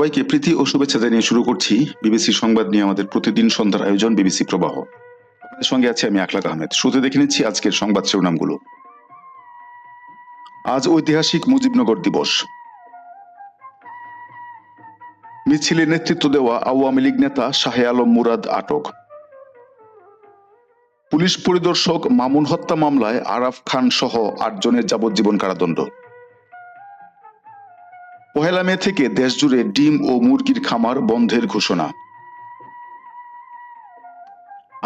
সবাইকে প্রীতি ও শুভেচ্ছা জানিয়ে শুরু করছি। বিবিসি সংবাদ নিয়ে আমাদের প্রতিদিন সন্ধ্যার আয়োজন, বিবিসি প্রবাহ। আপনাদের সঙ্গে আছি আমি আকলাক আহমেদ। শুরুতে দেখে নিচ্ছি আজকের সংবাদ শিরোনামগুলো। আজ ঐতিহাসিক মুজিবনগর দিবস। মিছিলে নেতৃত্ব দেওয়া আওয়ামী লীগ নেতা শাহে আলম মুরাদ আটক। পুলিশ পরিদর্শক মামুন হত্যা মামলায় আরাফ খান সহ আটজনের যাবজ্জীবন কারাদণ্ড। পহেলা মে থেকে দেশজুড়ে ডিম ও মুরগির খামার বন্ধের ঘোষণা।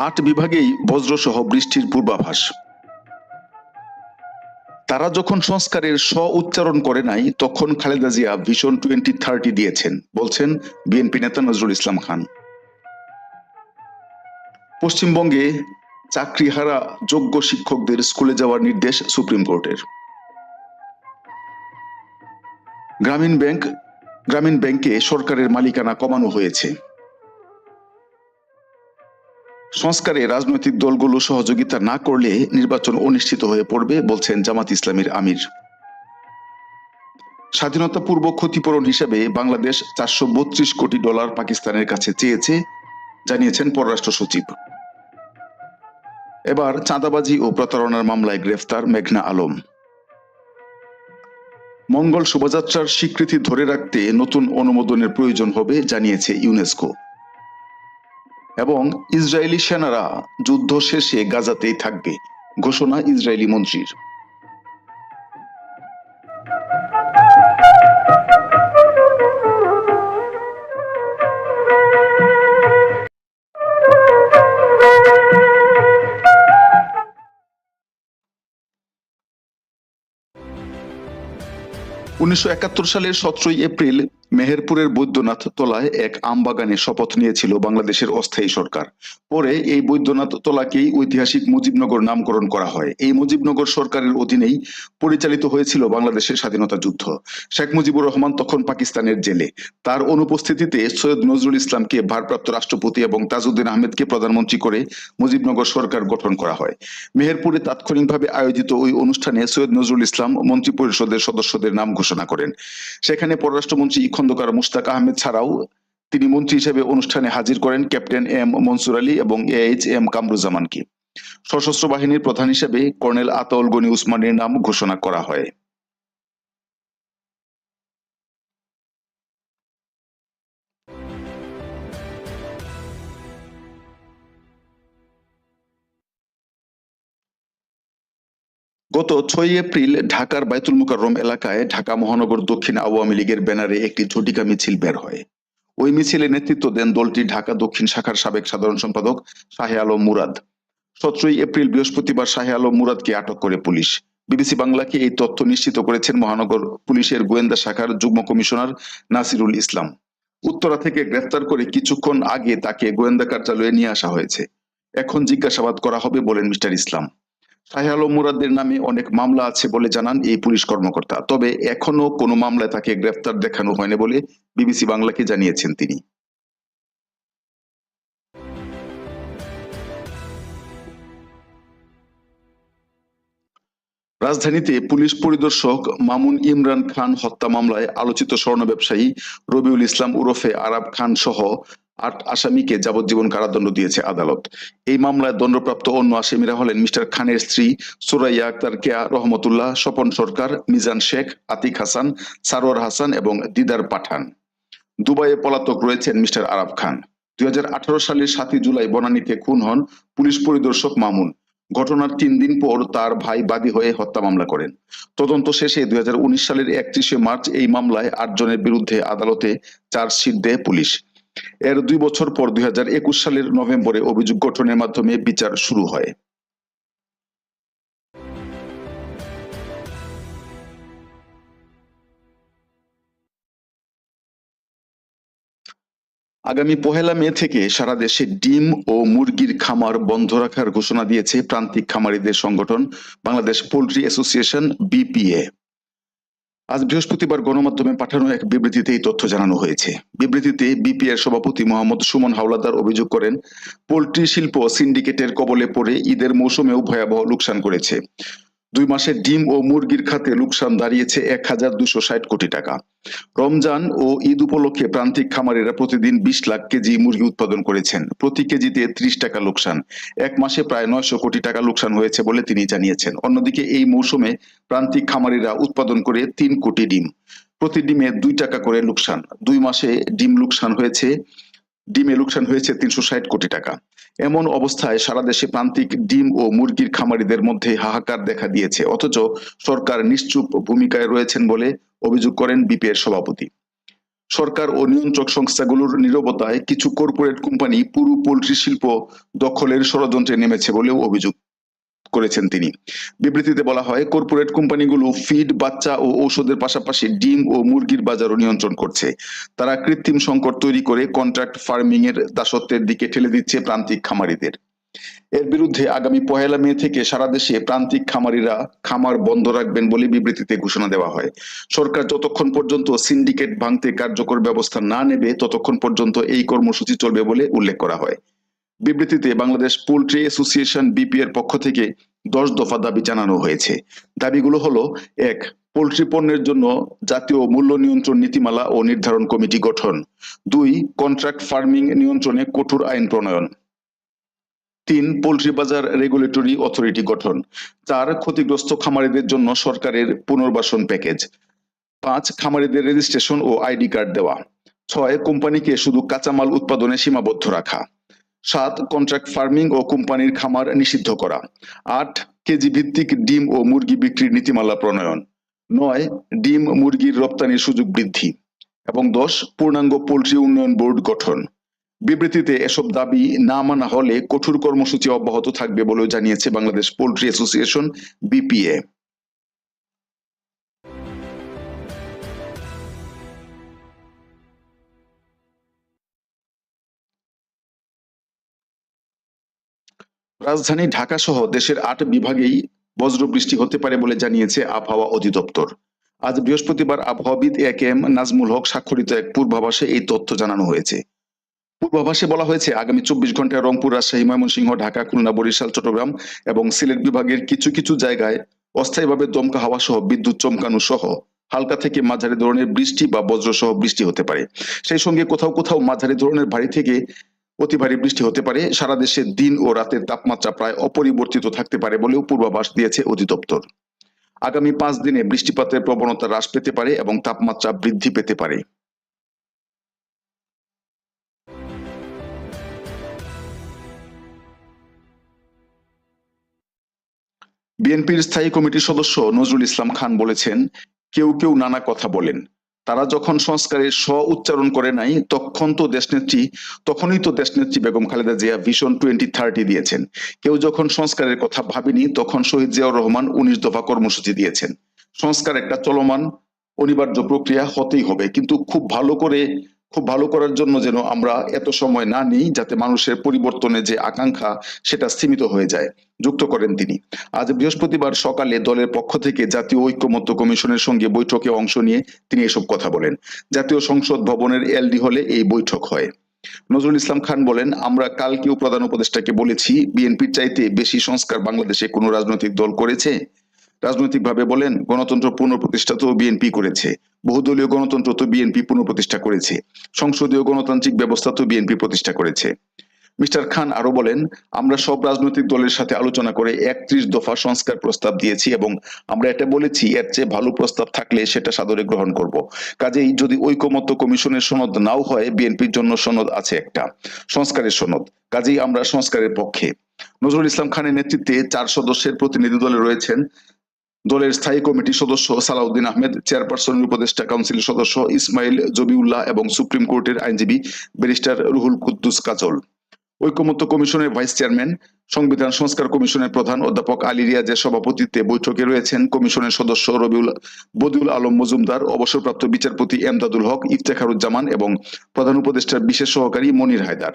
আট বিভাগেই বজ্রসহ বৃষ্টির পূর্বাভাস। তারা যখন সংস্কারের স্ব উচ্চারণ করে নাই, তখন Khaleda Zia vision twenty thirty দিয়েছেন, বলছেন বিএনপি নেতা নজরুল ইসলাম খান। পশ্চিমবঙ্গে চাকরিহারা যোগ্য শিক্ষকদের স্কুলে যাওয়ার নির্দেশ সুপ্রিম কোর্টের। গ্রামীণ ব্যাংক, গ্রামীণ ব্যাংকে সরকারের মালিকানা কমানো হয়েছে। সংস্কারে রাজনৈতিক দলগুলো সহযোগিতা না করলে নির্বাচন অনুষ্ঠিত হয়ে পড়বে, বলছেন জামাত ইসলামীর আমির। স্বাধীনতা পূর্ব ক্ষতিপূরণ হিসেবে বাংলাদেশ চারশো বত্রিশ কোটি ডলার পাকিস্তানের কাছে চেয়েছে, জানিয়েছেন পররাষ্ট্র সচিব। এবার চাঁদাবাজি ও প্রতারণার মামলায় গ্রেফতার মেঘনা আলম। মঙ্গল শোভাযাত্রার স্বীকৃতি ধরে রাখতে নতুন অনুমোদনের প্রয়োজন হবে, জানিয়েছে ইউনেস্কো। এবং ইসরায়েলি সেনারা যুদ্ধ শেষে গাজাতেই থাকবে, ঘোষণা ইসরায়েলি মন্ত্রীর। উনিশশো একাত্তর সালের সতেরোই এপ্রিল মেহেরপুরের বৈদ্যনাথ তলায় এক আমবাগানে শপথ নিয়েছিল বাংলাদেশের অস্থায়ী সরকার। পরে এই বৈদ্যনাথ তলাকেই ঐতিহাসিক মুজিবনগর নামকরণ করা হয়। এই মুজিবনগর সরকারের অধীনেই পরিচালিত হয়েছিল বাংলাদেশের স্বাধীনতা যুদ্ধ। শেখ মুজিবুর রহমান তখন পাকিস্তানের জেলে। তার অনুপস্থিতিতে সৈয়দ নজরুল ইসলামকে ভারপ্রাপ্ত রাষ্ট্রপতি এবং তাজউদ্দিন আহমেদকে প্রধানমন্ত্রী করে মুজিবনগর সরকার গঠন করা হয়। মেহেরপুরে তাৎক্ষণিকভাবে আয়োজিত ওই অনুষ্ঠানে সৈয়দ নজরুল ইসলাম মন্ত্রী পরিষদের সদস্যদের নাম ঘোষণা করেন। সেখানে পররাষ্ট্রমন্ত্রী খন্দকার মুশতাক আহমেদ ছাড়াও তিনি মন্ত্রী হিসেবে অনুষ্ঠানে হাজির করেন ক্যাপ্টেন এম মনসুর আলী এবং এ এইচ এম কামরুজ্জামানকে। সশস্ত্র বাহিনীর প্রধান হিসেবে কর্নেল আতাউল গনি উসমানের নাম ঘোষণা করা হয়। গত ছয় এপ্রিল ঢাকার বাইতুল মুকাররম এলাকায় ঢাকা মহানগর দক্ষিণ আওয়ামী লীগের ব্যানারে একটি ঝটিকা মিছিল বের হয়। ওই মিছিলে নেতৃত্ব দেন দলটি ঢাকা দক্ষিণ শাখার সাবেক সাধারণ সম্পাদক শাহে আলম মুরাদ। সতেরোই এপ্রিল বৃহস্পতিবার শাহে আলম মুরাদকে আটক করে পুলিশ। বিবিসি বাংলাকে এই তথ্য নিশ্চিত করেছেন মহানগর পুলিশের গোয়েন্দা শাখার যুগ্ম কমিশনার নাসিরুল ইসলাম। উত্তরা থেকে গ্রেফতার করে কিছুক্ষণ আগে তাকে গোয়েন্দা কার্যালয়ে নিয়ে আসা হয়েছে। এখন জিজ্ঞাসাবাদ করা হবে বলেন মিস্টার ইসলাম। আলম মুরাদের নামে অনেক মামলা আছে বলে জানান এই পুলিশ কর্মকর্তা। তবে এখনও কোনো মামলায় তাকে গ্রেফতার দেখানো হয়নি বলে বিবিসি বাংলাকে জানিয়েছেন তিনি। রাজধানীতে পুলিশ পরিদর্শক মামুন ইমরান খান হত্যা মামলায় আলোচিত স্বর্ণ ব্যবসায়ী রবিউল ইসলাম উরফে আরাব খান সহ আট আসামিকে যাবজ্জীবন কারাদণ্ড দিয়েছে আদালত। এই মামলায় দণ্ডপ্রাপ্ত অন্য আসামিরা হলেন মিস্টার খানের স্ত্রী সুরাইয়া আক্তার কেয়া রহমতুল্লাহ, স্বপন সরকার, মিজান শেখ, আতিক হাসান, সারোয়ার হাসান এবং দিদার পাঠান। দুবাইয়ে পলাতক রয়েছেন মিস্টার আরাব খান। দুই হাজার আঠারো সালের সাতই জুলাই বনানীতে খুন হন পুলিশ পরিদর্শক মামুন। ঘটনার তিন দিন পর তার ভাই বাদী হয়ে হত্যা মামলা করেন। তদন্ত শেষে দুই হাজার উনিশ সালের একত্রিশে মার্চ এই মামলায় আটজনের বিরুদ্ধে আদালতে চার্জশিট দেয় পুলিশ। এর দুই বছর পর দুই হাজার একুশ সালের নভেম্বরে অভিযোগ গঠনের মাধ্যমে বিচার শুরু হয়। আগামী পহেলা মে থেকে সারা দেশে ডিম ও মুরগির খামার বন্ধ রাখার ঘোষণা দিয়েছে প্রান্তিক খামারিদের সংগঠন বাংলাদেশ পোল্ট্রি অ্যাসোসিয়েশন, বিপিএ। আজ বৃহস্পতিবার গণমাধ্যমে পাঠানো এক বিবৃতিতে এই তথ্য জানানো হয়েছে। বিবৃতিতে বিপিএর সভাপতি মোহাম্মদ সুমন হাওলাদার অভিযোগ করেন, পোল্ট্রি শিল্প সিন্ডিকেটের কবলে পড়ে ঈদের মৌসুমেও ভয়াবহ লোকসান করেছে। দুই মাসে ডিম ও মুরগির খাতে লোকসান দাঁড়িয়েছে এক হাজার দুশো ষাট কোটি টাকা। রমজান ও ঈদ উপলক্ষে প্রান্তিক খামারেরা প্রতিদিন বিশ লাখ কেজি মুরগি উৎপাদন করেছেন। প্রতি কেজিতে ত্রিশ টাকা লোকসান। এক মাসে প্রায় নয়শো কোটি টাকা লোকসান হয়েছে বলে তিনি জানিয়েছেন। অন্যদিকে এই মৌসুমে প্রান্তিক খামারিরা উৎপাদন করে তিন কোটি ডিম। প্রতি ডিমে দুই টাকা করে লোকসান। দুই মাসে ডিম লোকসান হয়েছে, ডিমে লোকসান হয়েছে তিনশো ষাট কোটি টাকা। এমন অবস্থায় সারা দেশে প্রান্তিক ডিম ও মুরগির খামারিদের মধ্যে হাহাকার দেখা দিয়েছে। অথচ সরকার নিশ্চুপ ভূমিকায় রয়েছেন বলে অভিযোগ করেন বিপিএর সভাপতি। সরকার ও নিয়ন্ত্রক সংস্থাগুলোর নিরবতায় কিছু কর্পোরেট কোম্পানি পুরো পোল্ট্রি শিল্প দখলের ষড়যন্ত্রে নেমেছে বলেও অভিযোগ। করেছেন তিনি। বিবৃতিতে বলা হয়, কর্পোরেট কোম্পানিগুলো ফিড, বাচ্চা ও ঔষধের পাশাপাশি ডিম ও মুরগির বাজারও নিয়ন্ত্রণ করছে। তারা কৃত্রিম সংকট তৈরি করে কন্ট্রাক্ট ফার্মিং এর দাসত্বের দিকে ঠেলে দিচ্ছে প্রান্তিক খামারিদের। এর বিরুদ্ধে আগামী পহেলা মে থেকে সারা দেশে প্রান্তিক খামারিরা খামার বন্ধ রাখবেন বলে বিবৃতিতে ঘোষণা দেওয়া হয়। সরকার যতক্ষণ পর্যন্ত সিন্ডিকেট ভাঙতে কার্যকর ব্যবস্থা না নেবে, ততক্ষণ পর্যন্ত এই কর্মসূচি চলবে বলে উল্লেখ করা হয়। বিবৃতিতে বাংলাদেশ পোল্ট্রি অ্যাসোসিয়েশন বিপিএর পক্ষ থেকে দশ দফা দাবি জানানো হয়েছে। দাবিগুলো হলো, এক, পোল্ট্রি পণ্যের জন্য জাতীয় মূল্য নিয়ন্ত্রণ নীতিমালা ও নির্ধারণ কমিটি গঠন। দুই, কন্ট্রাক্ট ফার্মিং নিয়ন্ত্রণে কঠোর আইন প্রণয়ন। তিন, পোল্ট্রি বাজার রেগুলেটরি অথরিটি গঠন। চার, ক্ষতিগ্রস্ত খামারিদের জন্য সরকারের পুনর্বাসন প্যাকেজ। পাঁচ, খামারিদের রেজিস্ট্রেশন ও আইডি কার্ড দেওয়া। ছয়, কোম্পানিকে শুধু কাঁচামাল উৎপাদনে সীমাবদ্ধ রাখা। সাত কন্ট্রাক্ট ফার্মিং ও কোম্পানির খামার নিষিদ্ধ করা। আট কেজি ভিত্তিক ডিম ও মুরগি বিক্রির নীতিমালা প্রণয়ন। নয়, ডিম মুরগির রপ্তানির সুযোগ বৃদ্ধি। এবং দশ, পূর্ণাঙ্গ পোলট্রি উন্নয়ন বোর্ড গঠন। বিবৃতিতে এসব দাবি না মানা হলে কঠোর কর্মসূচি অব্যাহত থাকবে বলেও জানিয়েছে বাংলাদেশ পোল্ট্রি অ্যাসোসিয়েশন, বিপিএ। রাজধানী ঢাকা সহ দেশের আট বিভাগেই বজ্রবৃষ্টি হতে পারে বলে জানিয়েছে আবহাওয়া অধিদপ্তর। আজ বৃহস্পতিবার আবহাওয়াবিদ এ কে এম নাজমুল হক স্বাক্ষরিত এক পূর্বাভাসে এই তথ্য জানানো হয়েছে। পূর্বাভাসে বলা হয়েছে, আগামী চব্বিশ ঘন্টায় রংপুর, রাজশাহী, ময়মনসিংহ, ঢাকা, খুলনা, বরিশাল, চট্টগ্রাম এবং সিলেট বিভাগের কিছু কিছু জায়গায় অস্থায়ীভাবে দমকা হাওয়া সহ বিদ্যুৎ চমকানো সহ হালকা থেকে মাঝারি ধরনের বৃষ্টি বা বজ্র সহ বৃষ্টি হতে পারে। সেই সঙ্গে কোথাও কোথাও মাঝারি ধরনের ভারী থেকে অতি ভারী বৃষ্টি হতে পারে। সারা দেশে দিন ও রাতের তাপমাত্রা প্রায় অপরিবর্তিত থাকতে পারে বলেও পূর্বাভাস দিয়েছে অধিদপ্তর। আগামী পাঁচ দিনে বৃষ্টিপাতের প্রবণতা হ্রাস পেতে পারে এবং তাপমাত্রা বৃদ্ধি পেতে পারে। বিএনপির স্থায়ী কমিটির সদস্য নজরুল ইসলাম খান বলেছেন, কেউ কেউ নানা কথা বলেন। তারা যখন সংস্কারের স্ব উচ্চারণ করে নাই, তখন তো দেশনেত্রী, তখনই তো দেশনেত্রী Begum Khaleda Zia vision twenty thirty দিয়েছেন। কেউ যখন সংস্কারের কথা ভাবিনি, তখন শহীদ জিয়াউর রহমান উনিশ দফা কর্মসূচি দিয়েছেন। সংস্কার একটা চলমান, অনিবার্য প্রক্রিয়া হতেই হবে, কিন্তু খুব ভালো করে খুব ভালো করার জন্য যেন আমরা এত সময় না নিই যাতে মানুষের পরিবর্তনে যে আকাঙ্ক্ষা সেটা স্থিমিত হয়ে যায়। যুক্ত করেন তিনি। আজ বৃহস্পতিবার সকালে দলের পক্ষ থেকে জাতীয় ঐক্যমত্য কমিশনের সঙ্গে বৈঠকে অংশ নিয়ে তিনি এসব কথা বলেন। জাতীয় সংসদ ভবনের এলডি হলে এই বৈঠক হয়। নজরুল ইসলাম খান বলেন, আমরা কালকেও প্রধান উপদেষ্টাকে বলেছি, বিএনপির চাইতে বেশি সংস্কার বাংলাদেশে কোনো রাজনৈতিক দল করেছে রাজনৈতিকভাবে বলেন, গণতন্ত্র পুনঃপ্রতিষ্ঠা তো বিএনপি করেছে। বহুদলীয় গণতন্ত্র তো বিএনপি পুনঃপ্রতিষ্ঠা করেছে। সংসদীয় গণতান্ত্রিক ব্যবস্থা তো বিএনপি প্রতিষ্ঠা করেছে। মিস্টার খান আরও বলেন, আমরা সব রাজনৈতিক দলের সাথে আলোচনা করে একত্রিশ দফা সংস্কার প্রস্তাব দিয়েছি এবং আমরা এটা বলেছি, এর চেয়ে ভালো প্রস্তাব থাকলে সেটা সাদরে গ্রহণ করব। কাজেই যদি ঐকমত্য কমিশনের সনদ নাও হয় বিএনপির জন্য সনদ আছে একটা, সংস্কারের সনদ। কাজেই আমরা সংস্কারের পক্ষে। নজরুল ইসলাম খানের নেতৃত্বে চার সদস্যের প্রতিনিধি দলে রয়েছেন দলের স্থায়ী কমিটির সদস্য সালাউদ্দিন আহমেদ চেয়ারপারসনের উপদেষ্টা কাউন্সিলের সদস্য ইসমাইল জবিউল্লাহ এবং সুপ্রিম কোর্টের আইনজীবী ব্যারিস্টার রুহুল কুদ্দুস কাজল। ঐকমত্য কমিশনের ভাইস চেয়ারম্যান, সংবিধান সংস্কার কমিশনের প্রধান অধ্যাপক আলী রিয়াজের সভাপতিত্বে বৈঠকে রয়েছেন কমিশনের সদস্য রবিউল, বদিউল আলম মজুমদার, অবসরপ্রাপ্ত বিচারপতি এমদাদুল হক, ইফতেখারুজ্জামান এবং প্রধান উপদেষ্টার বিশেষ সহকারী মনির হায়দার।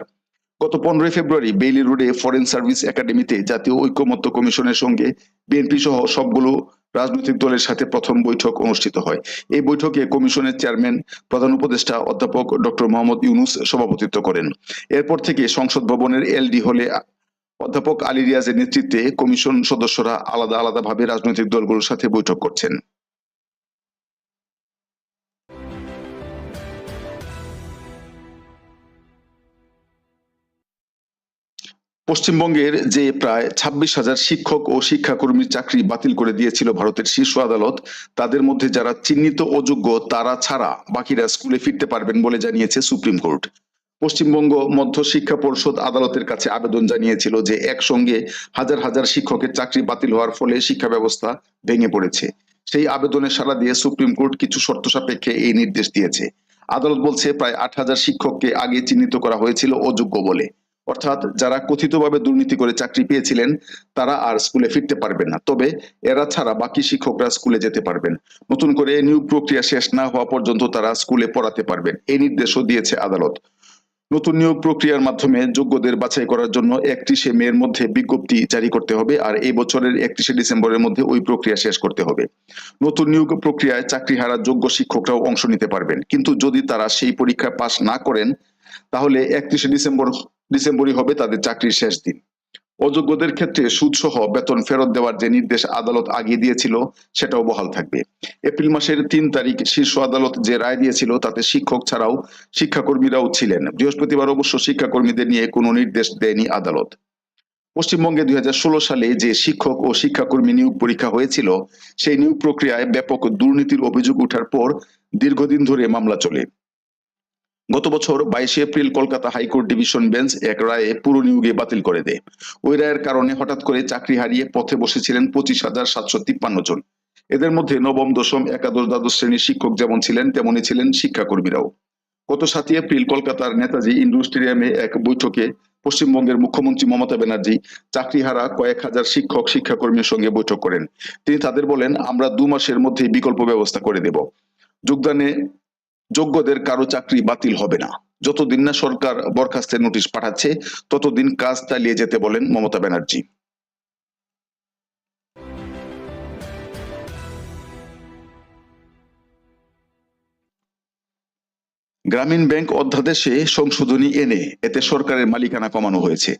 গত পনেরোই ফেব্রুয়ারি বেইলি রোডে ফরেন সার্ভিস একাডেমিতে জাতীয় ঐক্যমত্য কমিশনের সঙ্গে বিএনপি সহ সবগুলো রাজনৈতিক দলের সাথে প্রথম বৈঠক অনুষ্ঠিত হয়। এই বৈঠকে কমিশনের চেয়ারম্যান, প্রধান উপদেষ্টা অধ্যাপক ডক্টর মোহাম্মদ ইউনুস সভাপতিত্ব করেন। এরপর থেকে সংসদ ভবনের এলডি হলে অধ্যাপক আলী রিয়াজের নেতৃত্বে কমিশন সদস্যরা আলাদা আলাদাভাবে রাজনৈতিক দলগুলোর সাথে বৈঠক করছেন। পশ্চিমবঙ্গের যে প্রায় ছাব্বিশ হাজার শিক্ষক ও শিক্ষাকর্মীর চাকরি বাতিল করে দিয়েছিল ভারতের শীর্ষ আদালত, তাদের মধ্যে যারা চিহ্নিত অযোগ্য তারা ছাড়া বাকিরা স্কুলে ফিরতে পারবেন বলে জানিয়েছে সুপ্রিম কোর্ট। পশ্চিমবঙ্গ মধ্য শিক্ষা পরিষদ আদালতের কাছে আবেদন জানিয়েছিল যে একসঙ্গে হাজার হাজার শিক্ষকের চাকরি বাতিল হওয়ার ফলে শিক্ষা ব্যবস্থা ভেঙে পড়েছে। সেই আবেদনে সাড়া দিয়ে সুপ্রিম কোর্ট কিছু শর্ত সাপেক্ষে এই নির্দেশ দিয়েছে। আদালত বলছে, প্রায় আট হাজার শিক্ষককে আগে চিহ্নিত করা হয়েছিল অযোগ্য বলে। অর্থাৎ যারা কথিতভাবে দুর্নীতি করে চাকরি পেয়েছিলেন, তারা আর স্কুলে ফিরতে পারবেন না। তবে এরা ছাড়া বাকি শিক্ষকরা স্কুলে যেতে পারবেন। নতুন করে নিয়োগ প্রক্রিয়া শেষ না হওয়া পর্যন্ত তারা স্কুলে পড়াতে পারবেন। এই নির্দেশও দিয়েছে আদালত। নতুন নিয়োগ প্রক্রিয়ার মাধ্যমে যোগ্যদের বাছাই করার জন্য একত্রিশে মের মধ্যে বিজ্ঞপ্তি জারি করতে হবে আর এই বছরের একত্রিশে ডিসেম্বরের মধ্যে ওই প্রক্রিয়া শেষ করতে হবে। নতুন নিয়োগ প্রক্রিয়ায় চাকরি হারা যোগ্য শিক্ষকরাও অংশ নিতে পারবেন। কিন্তু যদি তারা সেই পরীক্ষা পাশ না করেন, তাহলে একত্রিশে ডিসেম্বর ডিসেম্বরই হবে তাদের চাকরির শেষ দিন। অযোগ্যদের ক্ষেত্রে সুদসহ বেতন ফেরত দেওয়ার যে নির্দেশ আদালত আগিয়ে দিয়েছিল, সেটাও বহাল থাকবে। এপ্রিল মাসের তিন তারিখ শীর্ষ আদালত যে রায় দিয়েছিল, তাতে শিক্ষক ছাড়াও শিক্ষাকর্মীরাও ছিলেন। বৃহস্পতিবার অবশ্য শিক্ষাকর্মীদের নিয়ে কোনো নির্দেশ দেয়নি আদালত। পশ্চিমবঙ্গে দুই হাজার ষোলো সালে যে শিক্ষক ও শিক্ষাকর্মী নিয়োগ পরীক্ষা হয়েছিল, সেই নিয়োগ প্রক্রিয়ায় ব্যাপক দুর্নীতির অভিযোগ ওঠার পর দীর্ঘদিন ধরে মামলা চলে। গত বছর বাইশে April Kolkata high court division bench এক রায়ে পুরো নিয়োগে বাতিল করে দেয়। ওই রায়ের কারণে হঠাৎ করে চাকরি হারিয়ে পথে বসেছিলেন পঁচিশ হাজার সাতশো তিপ্পান্ন জন। এদের মধ্যে নবম, দশম, একাদশ, দ্বাদশ শ্রেণির শিক্ষক যেমন ছিলেন, তেমনই ছিলেন শিক্ষাকর্মীরাও। গত সাতই এপ্রিল কলকাতার নেতাজি ইন্ডোর স্টেডিয়ামে এক বৈঠকে পশ্চিমবঙ্গের মুখ্যমন্ত্রী মমতা ব্যানার্জি চাকরিহারা কয়েক হাজার শিক্ষক, শিক্ষাকর্মীর সঙ্গে বৈঠক করেন। তিনি তাদের বলেন, আমরা দু মাসের মধ্যে বিকল্প ব্যবস্থা করে দেব। যোগদানে যোগ্যদের কারও চাকরি বাতিল হবে না। যতদিন না সরকার বরখাস্তের নোটিশ পাঠাচ্ছে, ততদিন কাজ চালিয়ে যেতে বলেন মমতা ব্যানার্জি। গ্রামীণ ব্যাংক অধ্যাদেশে সংশোধনী এনে এতে সরকারের মালিকানা কমানো হয়েছে।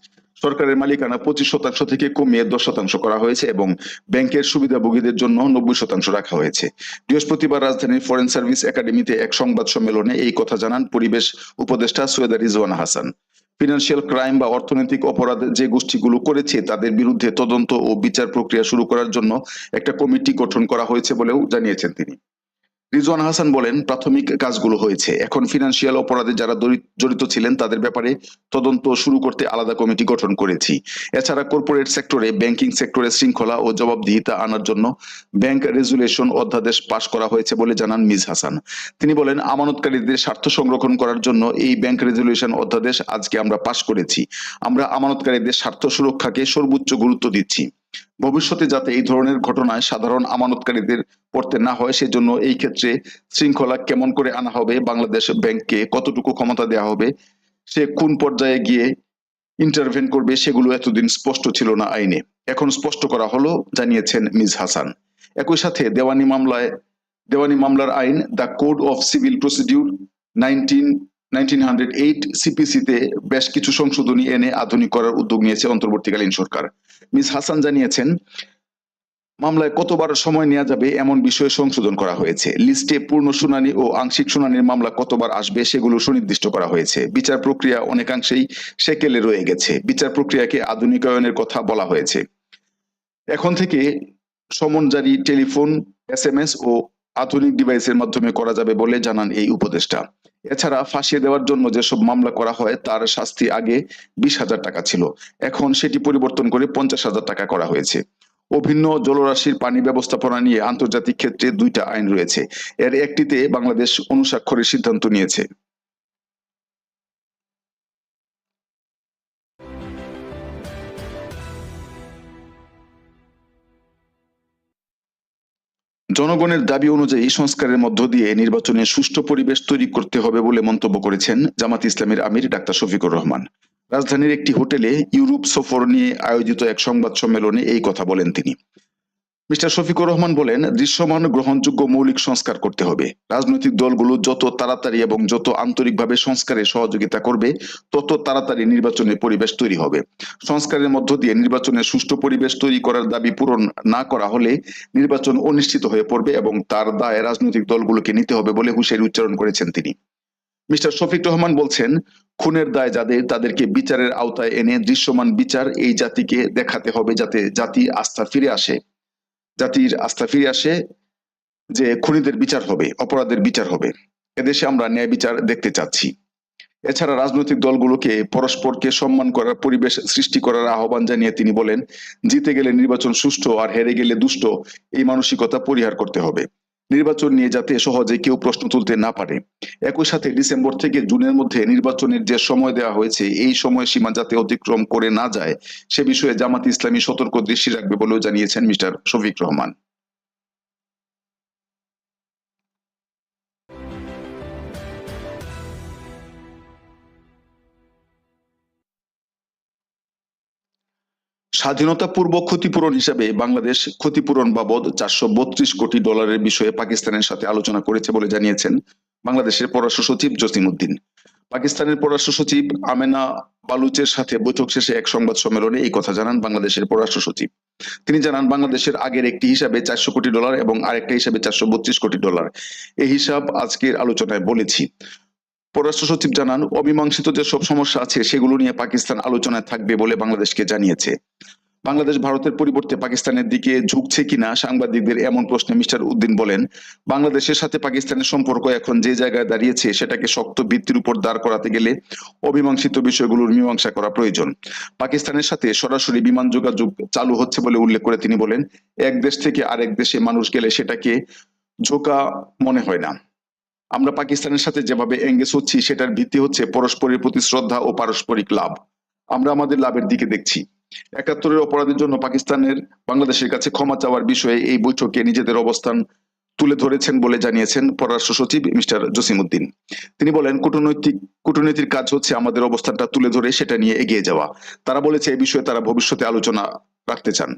সরকারের মালিকানা পঁচিশ শতাংশ থেকে কমিয়ে দশ শতাংশ করা হয়েছে এবং ব্যাংকের সুবিধাভোগীদের জন্য নব্বই শতাংশ রাখা হয়েছে। বৃহস্পতিবার রাজধানীর ফরেন সার্ভিস একাডেমিতে এক সংবাদ সম্মেলনে এই কথা জানান পরিবেশ উপদেষ্টা সৈয়দা রিজওয়ানা হাসান। ফিনান্সিয়াল ক্রাইম বা অর্থনৈতিক অপরাধ যে গোষ্ঠীগুলো করেছে, তাদের বিরুদ্ধে তদন্ত ও বিচার প্রক্রিয়া শুরু করার জন্য একটা কমিটি গঠন করা হয়েছে বলেও জানিয়েছেন তিনি। রিজওয়ান হাসান বলেন, প্রাথমিক কাজগুলো হয়েছে। এখন ফিনান্সিয়াল অপরাধে যারা জড়িত ছিলেন, তাদের ব্যাপারে তদন্ত শুরু করতে আলাদা কমিটি গঠন করেছি। এছাড়া কর্পোরেট সেক্টরে, ব্যাংকিং সেক্টরে শৃঙ্খলা ও জবাবদিহিতা আনার জন্য ব্যাংক রেজুলেশন অধ্যাদেশ পাশ করা হয়েছে বলে জানান মিজ হাসান। তিনি বলেন, আমানতকারীদের স্বার্থ সংরক্ষণ করার জন্য এই ব্যাংক রেজুলেশন অধ্যাদেশ আজকে আমরা পাশ করেছি। আমরা আমানতকারীদের স্বার্থ সুরক্ষাকে সর্বোচ্চ গুরুত্ব দিচ্ছি। ভবিষ্যতে যাতে এই ধরনের ঘটনায় সাধারণ আমানতকারীদের পড়তে না হয়, সেজন্য এই ক্ষেত্রে শৃঙ্খলা কেমন করে আনা হবে, বাংলাদেশ ব্যাংককে কতটুকু ক্ষমতা দেওয়া হবে, সে কোন পর্যায়ে গিয়ে ইন্টারভেন করবে, সেগুলো এতদিন স্পষ্ট ছিল না আইনে। এখন স্পষ্ট করা হলো, জানিয়েছেন মিজ হাসান। একই সাথে দেওয়ানি মামলায়, দেওয়ানি মামলার আইন, the code of civil procedure, nineteen nineteen hundred eight সিপিসিতে বেশ কিছু সংশোধনী এনে আধুনিক করার উদ্যোগ নিয়েছে অন্তর্বর্তীকালীন সরকার। মিস হাসান জানিয়েছেন, মামলায় কতবার সময় নেওয়া যাবে এমন বিষয়ে সংশোধন করা হয়েছে। লিস্টে পূর্ণ শুনানি ও আংশিক শুনানির মামলা কতবার আসবে সেগুলো সুনির্দিষ্ট করা হয়েছে। বিচার প্রক্রিয়া অনেকাংশেই সেকেলে রয়ে গেছে। বিচার প্রক্রিয়াকে আধুনিকায়নের কথা বলা হয়েছে। এখন থেকে সমন জারি টেলিফোন এস ও আধুনিক ডিভাইসের মাধ্যমে করা যাবে বলে জানান এই উপদেষ্টা। এছাড়া ফাঁসিয়ে দেওয়ার জন্য যেসব মামলা করা হয়, তার শাস্তি আগে বিশ হাজার টাকা ছিল। এখন সেটি পরিবর্তন করে পঞ্চাশ হাজার টাকা করা হয়েছে। অভিন্ন জলরাশির পানি ব্যবস্থাপনা নিয়ে আন্তর্জাতিক ক্ষেত্রে দুইটা আইন রয়েছে। এর একটিতে বাংলাদেশ অনুস্বাক্ষরের সিদ্ধান্ত নিয়েছে। জনগণের দাবি অনুযায়ী সংস্কারের মধ্য দিয়ে নির্বাচনে সুষ্ঠু পরিবেশ তৈরি করতে হবে বলে মন্তব্য করেছেন জামাত ইসলামের আমির ডাক্তার শফিকুর রহমান। রাজধানীর একটি হোটেলে ইউরোপ সফর নিয়ে আয়োজিত এক সংবাদ সম্মেলনে এই কথা বলেন তিনি। মিস্টার শফিকুর রহমান বলেন, দৃশ্যমান, গ্রহণযোগ্য মৌলিক সংস্কার করতে হবে। রাজনৈতিক দলগুলো যত তাড়াতাড়ি এবং যত আন্তরিকভাবে সংস্কারে সহযোগিতা করবে, তত তাড়াতাড়ি নির্বাচনের পরিবেশ তৈরি হবে। সংস্কারের মধ্য দিয়ে নির্বাচনের সুষ্ঠু পরিবেশ তৈরি করার দাবি পূরণ না করা হলে নির্বাচন অনিশ্চিত হয়ে পড়বে এবং তার দায় রাজনৈতিক দলগুলোকে নিতে হবে বলে হুঁশিয়ারি উচ্চারণ করেছেন তিনি। মিস্টার শফিক রহমান বলছেন, খুনের দায় যাদের, তাদেরকে বিচারের আওতায় এনে দৃশ্যমান বিচার এই জাতিকে দেখাতে হবে যাতে জাতি আস্থা ফিরে আসে। জাতির আস্থা ফিরে আসে যে খুনিদের বিচার হবে, অপরাধের বিচার হবে। এদেশে আমরা ন্যায় বিচার দেখতে চাচ্ছি। এছাড়া রাজনৈতিক দলগুলোকে পরস্পরকে সম্মান করার পরিবেশ সৃষ্টি করার আহ্বান জানিয়ে তিনি বলেন, জিতে গেলে নির্বাচন সুষ্ঠু আর হেরে গেলে দুষ্ট, এই মানসিকতা পরিহার করতে হবে। নির্বাচন নিয়ে যাতে সহজে কেউ প্রশ্ন তুলতে না পারে। একই সাথে ডিসেম্বর থেকে জুনের মধ্যে নির্বাচনের যে সময় দেওয়া হয়েছে, এই সময় সীমা যাতে অতিক্রম করে না যায়, সে বিষয়ে জামাত ইসলামী সতর্ক দৃষ্টি রাখবে বলেও জানিয়েছেন মিস্টার শফিক রহমান। স্বাধীনতা পূর্ব ক্ষতিপূরণ হিসাবে বাংলাদেশ ক্ষতিপূরণ বাবদ চারশো বত্রিশ কোটি ডলারের বিষয়ে পাকিস্তানের সাথে আলোচনা করেছে বলে জানিয়েছেন বাংলাদেশের পররাষ্ট্র সচিব জসিম উদ্দিন। পাকিস্তানের পররাষ্ট্র সচিব আমেনা বালুচের সাথে বৈঠক শেষে এক সংবাদ সম্মেলনে এই কথা জানান বাংলাদেশের পররাষ্ট্র সচিব। তিনি জানান, বাংলাদেশের আগের একটি হিসাবে চারশো কোটি ডলার এবং আরেকটা হিসাবে চারশো বত্রিশ কোটি ডলার। এই হিসাব আজকের আলোচনায় বলেছি। পররাষ্ট্র সচিব জানান, অমীমাংসিত যেসব সমস্যা আছে, সেগুলো নিয়ে পাকিস্তান আলোচনায় থাকবে বলে বাংলাদেশকে জানিয়েছে। বাংলাদেশ ভারতের পরিবর্তে পাকিস্তানের দিকে ঝুঁকছে কিনা, সাংবাদিকদের এমন প্রশ্নে মিস্টার উদ্দিন বলেন, বাংলাদেশের সাথে পাকিস্তানের সম্পর্ক এখন যে জায়গায় দাঁড়িয়েছে, সেটাকে শক্ত ভিত্তির উপর দাঁড় করাতে গেলে অমীমাংসিত বিষয়গুলোর মীমাংসা করা প্রয়োজন। পাকিস্তানের সাথে সরাসরি বিমান যোগাযোগ চালু হচ্ছে বলে উল্লেখ করে তিনি বলেন, এক দেশ থেকে আরেক দেশে মানুষ গেলে সেটাকে ঝোঁকা মনে হয় না। আমরা পাকিস্তানের সাথে যেভাবে এঙ্গেজ হচ্ছি, সেটার ভিত্তি হচ্ছে পরস্পরের প্রতি শ্রদ্ধা ও পারস্পরিক লাভ। আমরা আমাদের লাভের দিকে দেখছি। একাত্তরের অপরাধের জন্য পাকিস্তানের, বাংলাদেশের কাছে ক্ষমা চাওয়ার বিষয়ে এই বৈঠকে নিজেদের অবস্থান তুলে ধরেছেন বলে জানিয়েছেন পররাষ্ট্র সচিব মিস্টার জসিমউদ্দিন। তিনি বলেন, কূটনৈতিক, কূটনীতির কাজ হচ্ছে আমাদের অবস্থানটা তুলে ধরে, সেটা নিয়ে এগিয়ে যাওয়া। তারা বলেছে এই বিষয়ে তারা ভবিষ্যতে আলোচনা রাখতে চান।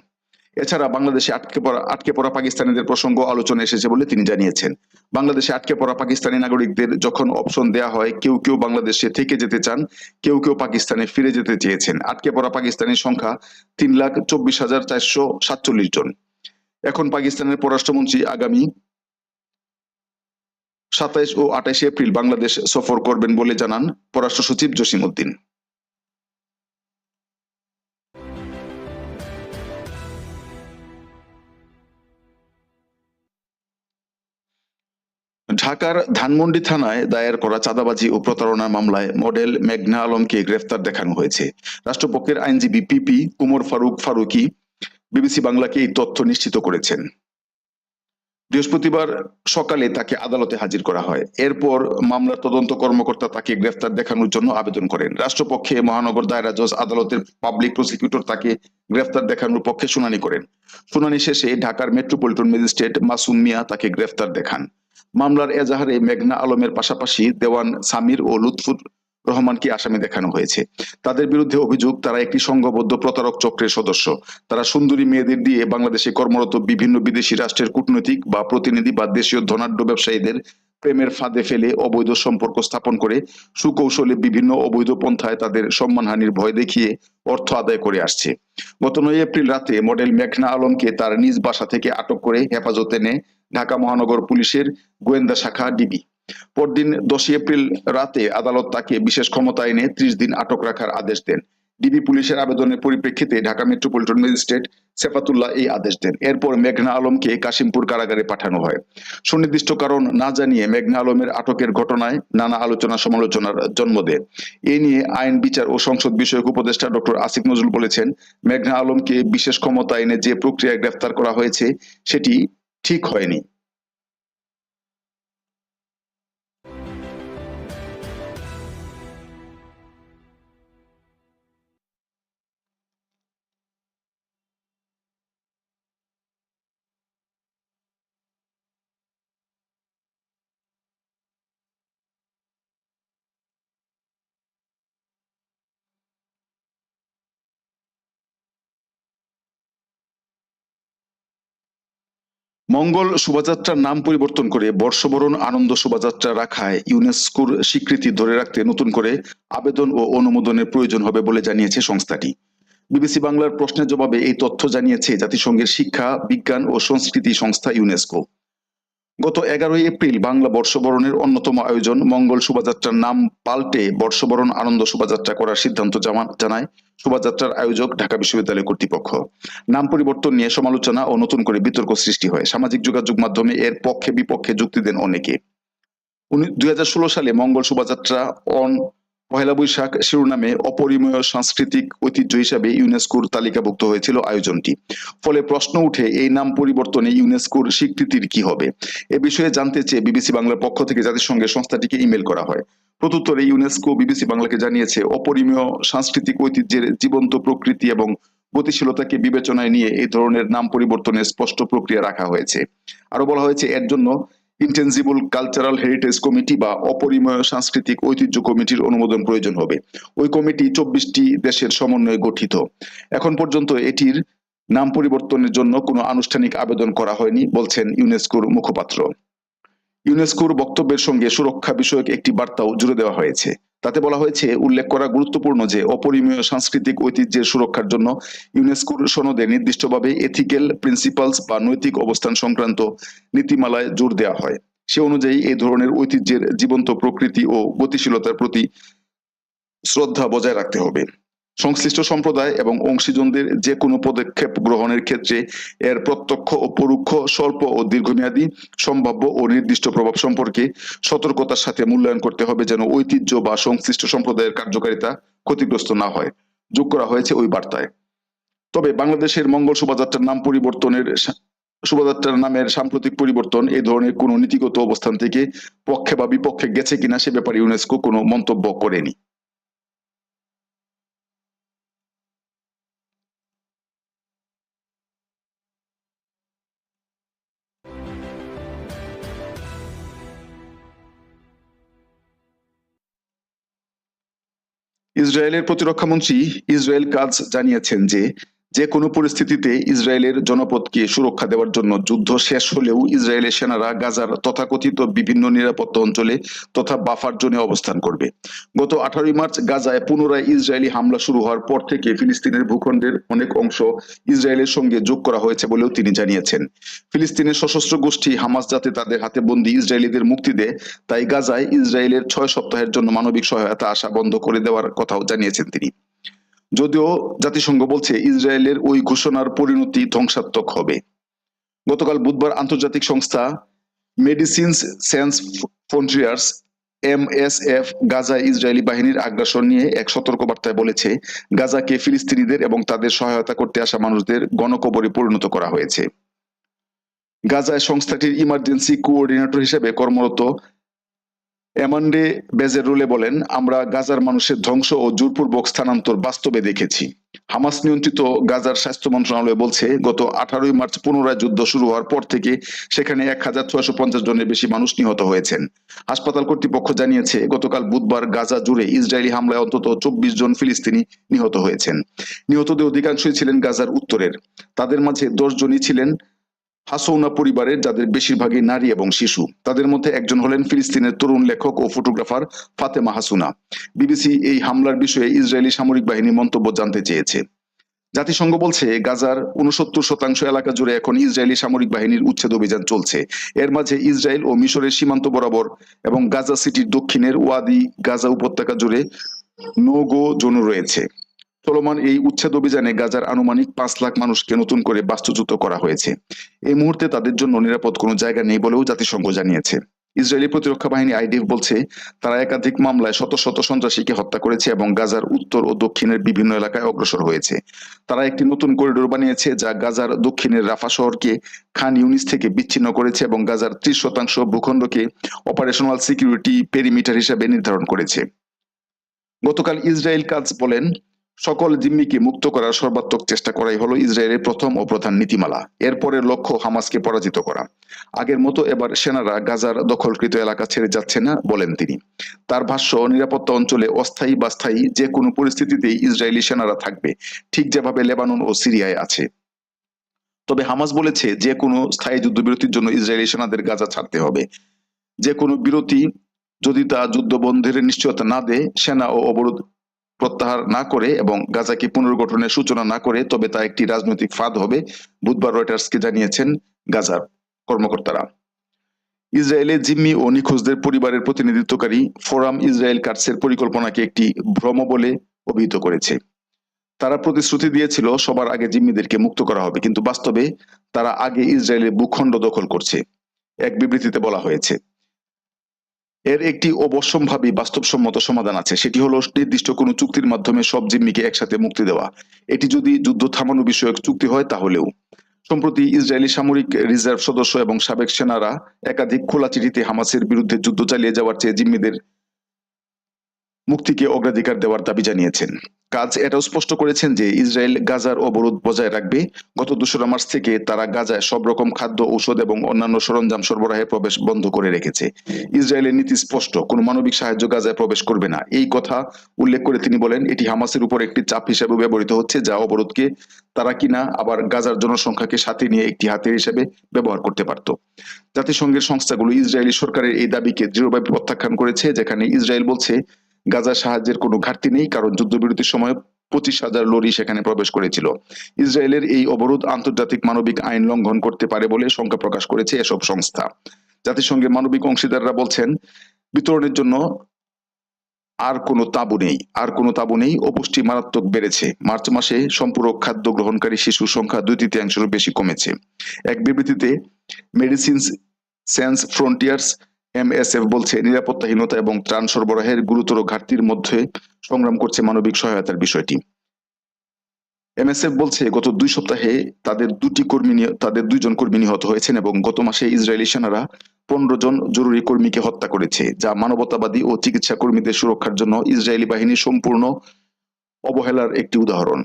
এছাড়া বাংলাদেশে আটকে পড়া আটকে পড়া পাকিস্তানিদের প্রসঙ্গ আলোচনা এসেছে বলে তিনি জানিয়েছেন। বাংলাদেশে আটকে পড়া পাকিস্তানি নাগরিকদের যখন অপশন দেয়া হয়, কেউ কেউ বাংলাদেশে থেকে যেতে চান, কেউ কেউ পাকিস্তানে ফিরে যেতে চেয়েছেন। আটকে পড়া পাকিস্তানির সংখ্যা তিন লাখ চব্বিশ হাজার চারশো সাতচল্লিশ জন। এখন পাকিস্তানের পররাষ্ট্রমন্ত্রী আগামী সাতাইশ ও আঠাইশে এপ্রিল বাংলাদেশ সফর করবেন বলে জানান পররাষ্ট্র সচিব জসিম উদ্দিন ঢাকার ধানমন্ডি থানায় দায়ের করা চাঁদাবাজি ও প্রতারণা মামলায় মডেল মেঘনা আলমকে গ্রেফতার দেখানো হয়েছে। রাষ্ট্রপক্ষের আইনজীবী পিপি উমর ফারুক ফারুকি বিবিসি বাংলাকে এই তথ্য নিশ্চিত করেছেন। বৃহস্পতিবার সকালে তাকে আদালতে হাজির করা হয়। এরপর মামলার তদন্ত কর্মকর্তা তাকে গ্রেফতার দেখানোর জন্য আবেদন করেন। রাষ্ট্রপক্ষে মহানগর দায়রা জজ আদালতের পাবলিক প্রসিকিউটর তাকে গ্রেফতার দেখানোর পক্ষে শুনানি করেন। শুনানি শেষে ঢাকার মেট্রোপলিটন ম্যাজিস্ট্রেট মাসুম মিয়া তাকে গ্রেফতার দেখান। মামলার এজাহারে মেঘনা আলমের পাশাপাশি দেওয়ান সামির ও লুৎফুর রহমানকে আসামি দেখানো হয়েছে। তাদের বিরুদ্ধে অভিযোগ, তারা একটি সংঘবদ্ধ প্রতারক চক্রের সদস্য। তারা সুন্দরী মেয়েদের দিয়ে বাংলাদেশে কর্মরত বিভিন্ন বিদেশি রাষ্ট্রের কূটনৈতিক বা প্রতিনিধি বা দেশীয় ধনাঢ্য ব্যবসায়ীদের প্রেমের ফাঁদে ফেলে অবৈধ সম্পর্ক স্থাপন করে, সুকৌশলে বিভিন্ন অবৈধ পন্থায় তাদের সম্মানহানির ভয় দেখিয়ে অর্থ আদায় করে আসছে। গত নয় এপ্রিল রাতে মডেল মেঘনা আলমকে তার নিজ বাসা থেকে আটক করে হেফাজতে নেয় ঢাকা মহানগর পুলিশের গোয়েন্দা শাখা ডিবি। পরদিন দশই এপ্রিল রাতে আদালত তাকে বিশেষ ক্ষমতা এনে ত্রিশ দিন আটক রাখার আদেশ দেন। ডিবি পুলিশের আবেদনের পরিপ্রেক্ষিতে ঢাকা মেট্রোপলিটন ম্যাজিস্ট্রেট সেফাতুল্লাহ এই আদেশ দেন। এরপর মেঘনা আলমকে কাশিমপুর কারাগারে পাঠানো হয়। সুনির্দিষ্ট কারণ না জানিয়ে মেঘনা আলমের আটকের ঘটনায় নানা আলোচনা সমালোচনার জন্ম দেয় এ নিয়ে আইন, বিচার ও সংসদ বিষয়ক উপদেষ্টা ডক্টর আসিফ নজরুল বলেছেন, মেঘনা আলমকে বিশেষ ক্ষমতা এনে যে প্রক্রিয়ায় গ্রেফতার করা হয়েছে, সেটি ঠিক হয়নি। মঙ্গল শোভাযাত্রার নাম পরিবর্তন করে বর্ষবরণ আনন্দ শোভাযাত্রা রাখায় ইউনেস্কোর স্বীকৃতি ধরে রাখতে নতুন করে আবেদন ও অনুমোদনের প্রয়োজন হবে বলে জানিয়েছে সংস্থাটি। বিবিসি বাংলার প্রশ্নের জবাবে এই তথ্য জানিয়েছে জাতিসংঘের শিক্ষা, বিজ্ঞান ও সংস্কৃতি সংস্থা ইউনেস্কো। গত এগারোই এপ্রিল বাংলা বর্ষবরণের অন্যতম আয়োজন মঙ্গল শোভাযাত্রার নাম পাল্টে বর্ষবরণ আনন্দ শোভাযাত্রা করার সিদ্ধান্ত জানায় শোভাযাত্রার আয়োজক ঢাকা বিশ্ববিদ্যালয় কর্তৃপক্ষ। নাম পরিবর্তন নিয়ে সমালোচনা ও নতুন করে বিতর্ক সৃষ্টি হয়। সামাজিক যোগাযোগ মাধ্যমে এর পক্ষে বিপক্ষে যুক্তি দেন অনেকে। দুই হাজার ষোলো সালে মঙ্গল শোভাযাত্রা অন পহেলা বৈশাখ শিরোনামে অপরিমেয় সাংস্কৃতিক ঐতিহ্য হিসাবে ইউনেস্কোর তালিকাভুক্ত হয়েছিল আয়োজনটি। ফলে প্রশ্ন উঠে এই নাম পরিবর্তনে ইউনেস্কোর স্বীকৃতির কি হবে? এ বিষয়ে জানতে চেয়ে বিবিসি বাংলার পক্ষ থেকে জাতিসংঘের সংস্থাটিকে ইমেল করা হয়। প্রত্যুত্তরে ইউনেস্কো বিবিসি বাংলাকে জানিয়েছে, অপরিমেয় সাংস্কৃতিক ঐতিহ্যের জীবন্ত প্রকৃতি এবং গতিশীলতাকে বিবেচনায় নিয়ে এই ধরনের নাম পরিবর্তনের স্পষ্ট প্রক্রিয়া রাখা হয়েছে। আরও বলা হয়েছে, এর জন্য ইন্টেনজিবল কালচারাল হেরিটেজ কমিটি বা অপরিময় সাংস্কৃতিক ঐতিহ্য কমিটির অনুমোদন প্রয়োজন হবে। ওই কমিটি চব্বিশটি দেশের সমন্বয়ে গঠিত। এখন পর্যন্ত এটির নাম পরিবর্তনের জন্য কোনো আনুষ্ঠানিক আবেদন করা হয়নি, বলছেন ইউনেস্কোর মুখপাত্র। ইউনেস্কোর বক্তব্যের সঙ্গে সুরক্ষা বিষয়ক একটি বার্তাও জুড়ে দেওয়া হয়েছে। তাতে বলা হয়েছে, উল্লেখ করা গুরুত্বপূর্ণ যে অপরিমেয় সাংস্কৃতিক ঐতিহ্যের সুরক্ষার জন্য ইউনেস্কোর সনদে নির্দিষ্টভাবে এথিক্যাল প্রিন্সিপালস বা নৈতিক অবস্থান সংক্রান্ত নীতিমালায় জোর দেওয়া হয়। সে অনুযায়ী এই ধরনের ঐতিহ্যের জীবন্ত প্রকৃতি ও গতিশীলতার প্রতি শ্রদ্ধা বজায় রাখতে হবে। সংশ্লিষ্ট সম্প্রদায় এবং অংশীজনদের যে কোনো পদক্ষেপ গ্রহণের ক্ষেত্রে এর প্রত্যক্ষ ও পরোক্ষ, স্বল্প ও দীর্ঘমেয়াদী, সম্ভাব্য ও নির্দিষ্ট প্রভাব সম্পর্কে সতর্কতার সাথে মূল্যায়ন করতে হবে যেন ঐতিহ্য বা সংশ্লিষ্ট সম্প্রদায়ের কার্যকারিতা ক্ষতিগ্রস্ত না হয়। যোগ করা হয়েছে ওই বার্তায়। তবে বাংলাদেশের মঙ্গল শোভাযাত্রার নাম পরিবর্তনের শোভাযাত্রার নামের সাম্প্রতিক পরিবর্তন এই ধরনের কোনো নীতিগত অবস্থান থেকে পক্ষে বা বিপক্ষে গেছে কিনা সে ব্যাপারে ইউনেস্কো কোনো মন্তব্য করেনি। ইসরায়েলের প্রতিরক্ষা মন্ত্রী ইসরায়েল কাজ জানিয়েছেন যে যে কোনো পরিস্থিতিতে ইসরায়েলের জনপদকে সুরক্ষা দেওয়ার জন্য যুদ্ধ শেষ হলেও ইসরায়েলের সেনারা গাজার তথাকথিত বিভিন্ন নিরাপত্তা অঞ্চলে তথা বাফার জোনে অবস্থান করবে। গত আঠারোই মার্চ গাজায় পুনরায় ইসরায়েলি হামলা শুরু হওয়ার পর থেকে ফিলিস্তিনের ভূখণ্ডের অনেক অংশ ইসরায়েলের সঙ্গে যোগ করা হয়েছে বলেও তিনি জানিয়েছেন। ফিলিস্তিনের সশস্ত্র গোষ্ঠী হামাস যাতে তাদের হাতে বন্দী ইসরায়েলিদের মুক্তি দেয়, তাই গাজায় ইসরায়েলের ছয় সপ্তাহের জন্য মানবিক সহায়তা আসা বন্ধ করে দেওয়ার কথাও জানিয়েছেন তিনি। যদিও জাতিসংঘ বলছে ইসরায়েলের ওই ঘোষণার পরিণতি ধ্বংসাত্মক হবে। গতকাল বুধবার আন্তর্জাতিক সংস্থা Medecins Sans Frontieres M S F গাজায় ইসরায়েলি বাহিনীর আগ্রাসন নিয়ে এক সতর্কবার্তায় বলেছে, গাজাকে ফিলিস্তিনিদের এবং তাদের সহায়তা করতে আসা মানুষদের গণকবরে পরিণত করা হয়েছে। গাজায় সংস্থাটির ইমার্জেন্সি কোঅর্ডিনেটর হিসেবে কর্মরত এমান্ডে বেজেরুলে বলেন, আমরা গাজার মানুষের ধ্বংস ও জোরপূর্বক স্থানান্তর বাস্তবে দেখেছি। হামাস নিয়ন্ত্রিত গাজার স্বাস্থ্য মন্ত্রণালয় বলছে, গত আঠারোই মার্চ পুনরায় যুদ্ধ শুরু হওয়ার পর থেকে সেখানে এক হাজার ছয়শো পঞ্চাশ জনের বেশি মানুষ নিহত হয়েছেন। হাসপাতাল কর্তৃপক্ষ জানিয়েছে, গতকাল বুধবার গাজা জুড়ে ইসরায়েলি হামলায় অন্তত চব্বিশ জন ফিলিস্তিনি নিহত হয়েছেন। নিহতদের অধিকাংশই ছিলেন গাজার উত্তরের। তাদের মাঝে দশ জনই ছিলেন হাসৌনা পরিবারের যাদের বেশিরভাগই নারী এবং শিশু, তাদের মধ্যে একজন হলেন ফিলিস্তিনের তরুণ লেখক ও ফটোগ্রাফার ফাতেমা হাসুনা। বিবিসি এই হামলার বিষয়ে ইসরায়েলি সামরিক বাহিনী মন্তব্য জানতে চেয়েছে। জাতিসংঘ বলছে, গাজার উনসত্তর শতাংশ এলাকা জুড়ে এখন ইসরায়েলি সামরিক বাহিনীর উচ্ছেদ অভিযান চলছে। এর মাঝে ইসরায়েল ও মিশরের সীমান্ত বরাবর এবং গাজা সিটির দক্ষিণের ওয়াদি গাজা উপত্যকা জুড়ে নো গো জোন রয়েছে। চলমান এই উচ্ছেদ অভিযানে গাজার আনুমানিক পাঁচ লাখ মানুষকে নতুন করে বাস্তুচ্যুত করা হয়েছে। এই মুহূর্তে তাদের জন্য নিরাপদ কোনো জায়গা নেই বলেও জাতিসংঘ জানিয়েছে। ইসরায়েলি প্রতিরক্ষা বাহিনী আইডিএফ বলছে, তারা একাধিক মামলায় শত শত সন্ত্রাসীকে হত্যা করেছে এবং গাজার উত্তর ও দক্ষিণের বিভিন্ন এলাকায় অগ্রসর হয়েছে। তারা একটি নতুন করিডোর বানিয়েছে যা গাজার দক্ষিণের রাফা শহরকে খান ইউনিস থেকে বিচ্ছিন্ন করেছে এবং গাজার ত্রিশ শতাংশ ভূখণ্ডকে অপারেশনাল সিকিউরিটি পেরিমিটার হিসেবে নির্ধারণ করেছে। গতকাল ইসরায়েল কাজ বলেন সকল জিম্মিকে মুক্ত করার সর্বাত্মক চেষ্টা করাই হলো ইসরায়েলের প্রথম ও প্রধান নীতিমালা। এরপরের লক্ষ্য হামাসকে পরাজিত করা। আগের মতো এবার সেনারা গাজার দখলকৃত এলাকা ছেড়ে যাচ্ছে না বলেন তিনি। তার ভাষ্য, নিরাপত্তা অঞ্চলে অস্থায়ী বা স্থায়ী যে কোনো পরিস্থিতিতেই ইসরায়েলি সেনারা থাকবে, ঠিক যেভাবে লেবানন ও সিরিয়ায় আছে। তবে হামাস বলেছে যে কোনো স্থায়ী যুদ্ধবিরতির জন্য ইসরায়েলি সেনাদের গাজা ছাড়তে হবে। যে কোনো বিরতি যদি তা যুদ্ধ বন্ধের নিশ্চয়তা না দেয়, সেনা ও অবরোধ প্রত্যাহার না করে এবং গাজাকে পুনর্গঠনের সূচনা না করে, তবে তা একটি রাজনৈতিক ফাঁদ হবে, বুধবার রয়টার্সকে জানিয়েছেন গাজার কর্মকর্তারা। ইসরায়েলে জিম্মি ও নিখোঁজদের পরিবারের প্রতিনিধিত্বকারী ফোরাম ইসরায়েল কার্সের পরিকল্পনাকে একটি ভ্রম বলে অভিহিত করেছে। তারা প্রতিশ্রুতি দিয়েছিল, সবার আগে জিম্মিদেরকে মুক্ত করা হবে, কিন্তু বাস্তবে তারা আগে ইসরায়েলের ভূখণ্ড দখল করছে, এক বিবৃতিতে বলা হয়েছে। এর একটি অবশ্যম্ভাবী বাস্তবসম্মত সমাধান আছে। সেটি হলো নির্দিষ্ট কোনো চুক্তির মাধ্যমে সব জিম্মিকে একসাথে মুক্তি দেওয়া। এটি যদি যুদ্ধ থামানো বিষয়ক চুক্তি হয় তাহলেও। সম্প্রতি ইসরায়েলি সামরিক রিজার্ভ সদস্য এবং সাবেক সেনারা একাধিক খোলা চিঠিতে হামাসের বিরুদ্ধে যুদ্ধ চালিয়ে যাওয়ার চেয়ে জিম্মিদের মুক্তিকে অগ্রাধিকার দেওয়ার দাবি জানিয়েছেন। কাজ এটাও স্পষ্ট করেছেন যে ইসরায়েল গাজার অবরোধ বজায় রাখবে। গত দুশোরা মার্চ থেকে তারা গাজায় সব রকম খাদ্য, ঔষধ এবং অন্যান্য সরঞ্জাম সরবরাহে প্রবেশ বন্ধ করে রেখেছে। ইসরায়েলের নীতি স্পষ্ট, কোনো মানবিক সাহায্য গাজায় প্রবেশ করবে না। এই কথা উল্লেখ করে তিনি বলেন, এটি হামাসের উপর একটি চাপ হিসেবে ব্যবহৃত হচ্ছে যা অবরোধকে তারা কিনা আবার গাজার জনসংখ্যাকে সাথে নিয়ে একটি হাতের হিসেবে ব্যবহার করতে পারত। জাতিসংঘের সংস্থাগুলো ইসরায়েলি সরকারের এই দাবিকে দৃঢ়ভাবে প্রত্যাখ্যান করেছে, যেখানে ইসরায়েল বলছে গাজা সাহায্যের কোনো ঘাটতি নেই, কারণ যুদ্ধবিরতির সময় পঁচিশ হাজার লরি সেখানে প্রবেশ করেছিল। ইসরায়েলের এই অবরোধ আন্তর্জাতিক মানবিক আইন লঙ্ঘন করতে পারে বলে শঙ্কা প্রকাশ করেছে এসব সংস্থা। জাতিসংঘের মানবিক অংশীদাররা বলছেন, বিতরণের জন্য আর কোনো তাবু নেই, আর কোনো তাবু নেই, অপুষ্টি মারাত্মক বেড়েছে। মার্চ মাসে সম্পূরক খাদ্য গ্রহণকারী শিশুর সংখ্যা দুই তৃতীয়াংশেরও বেশি কমেছে। এক বিবৃতিতে মেডিসিনস সেন্স ফ্রন্টিয়ার্স এমএসএফ বলছে, নিরাপত্তাহীনতা এবং ত্রাণ সরবরাহের গুরুতর ঘাটতির মধ্যে সংগ্রাম করছে মানবিক সহায়তার বিষয়টি। এমএসএফ বলছে, গত দুই সপ্তাহে তাদের দুটি কর্মী তাদের দুইজন কর্মী নিহত হয়েছেন এবং গত মাসে ইসরায়েলি সেনারা পনেরো জন জরুরি কর্মীকে হত্যা করেছে, যা মানবতাবাদী ও চিকিৎসা কর্মীদের সুরক্ষার জন্য ইসরায়েলি বাহিনীর সম্পূর্ণ অবহেলার একটি উদাহরণ।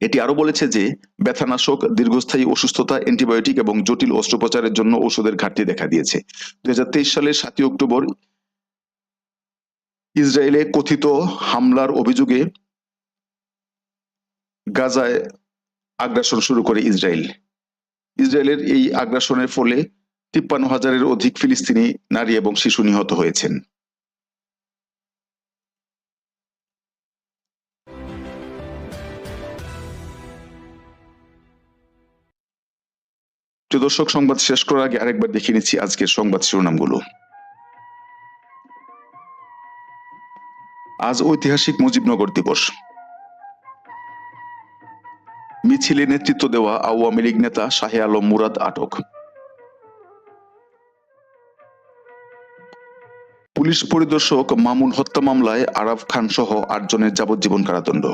এটি আরও বলেছে যে, ব্যথানাশক, দীর্ঘস্থায়ী অসুস্থতা, অ্যান্টিবায়োটিক এবং জটিল অস্ত্রোপচারের জন্য ওষুধের ঘাটতি দেখা দিয়েছে। দুই হাজার তেইশ সালের সাতই অক্টোবর ইসরায়েলে কথিত হামলার অভিযোগে গাজায় আগ্রাসন শুরু করে ইসরায়েল। ইসরায়েলের এই আগ্রাসনের ফলে তিপ্পান্ন হাজারের অধিক ফিলিস্তিনি নারী এবং শিশু নিহত হয়েছেন। প্রিয় দর্শক, সংবাদ শেষ করার আগে আরেকবার দেখে নিচ্ছি আজকের সংবাদ শিরোনামগুলো। আজ ঐতিহাসিক মুজিবনগর দিবস। মিছিলে নেতৃত্ব দেওয়া আওয়ামী লীগ নেতা শাহে আলম মুরাদ আটক। পুলিশ পরিদর্শক মামুন হত্যা মামলায় আরাফ খান সহ আটজনের যাবজ্জীবন কারাদণ্ড।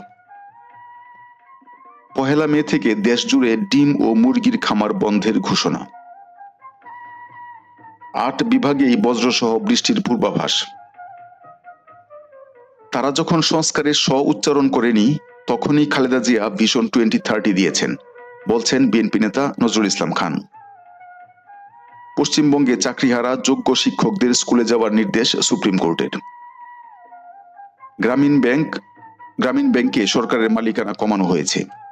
পহেলা মে থেকে দেশ জুড়ে ডিম ও মুরগির খামার বন্ধের ঘোষণা। আট বিভাগেই বজ্রসহ বৃষ্টির পূর্বাভাস। তারা যখন সংস্কারের স্ব উচ্চারণ করেনি, তখনই Khaleda Zia vision twenty thirty দিয়েছেন, বলছেন বিএনপি নেতা নজরুল ইসলাম খান। পশ্চিমবঙ্গে চাকরিহারা যোগ্য শিক্ষকদের স্কুলে যাওয়ার নির্দেশ সুপ্রিম কোর্টের। গ্রামীণ ব্যাংক, গ্রামীণ ব্যাংকে সরকারের মালিকানা কমানো হয়েছে।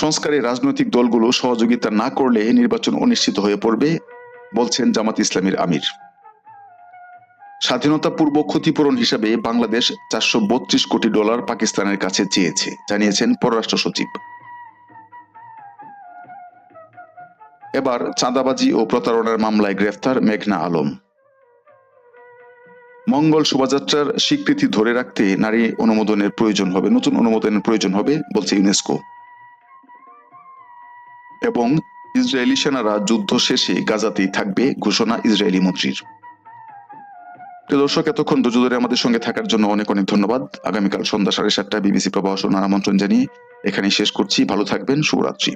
সংস্কারে রাজনৈতিক দলগুলো সহযোগিতা না করলে নির্বাচন অনিশ্চিত হয়ে পড়বে, বলছেন জামাত ইসলামীর আমির। স্বাধীনতা পূর্ব ক্ষতিপূরণ হিসাবে বাংলাদেশ চারশো বত্রিশ কোটি ডলার পাকিস্তানের কাছে চেয়েছে, জানিয়েছেন পররাষ্ট্র সচিব। এবার চাঁদাবাজি ও প্রতারণার মামলায় গ্রেফতার মেঘনা আলম। মঙ্গল শোভাযাত্রার স্বীকৃতি ধরে রাখতে নারী অনুমোদনের প্রয়োজন হবে, নতুন অনুমোদনের প্রয়োজন হবে, বলছে ইউনেস্কো। এবং ইসরায়েলি সেনারা যুদ্ধ শেষে গাজাতেই থাকবে ঘোষণা ইসরায়েলি মন্ত্রীর। দর্শক, এতক্ষণ ধৈর্য ধরে আমাদের সঙ্গে থাকার জন্য অনেক অনেক ধন্যবাদ। আগামীকাল সন্ধ্যা সাড়ে সাতটা বিবিসি প্রবাহ শোনার আমন্ত্রণ জানিয়ে এখানেই শেষ করছি। ভালো থাকবেন, শুভরাত্রি।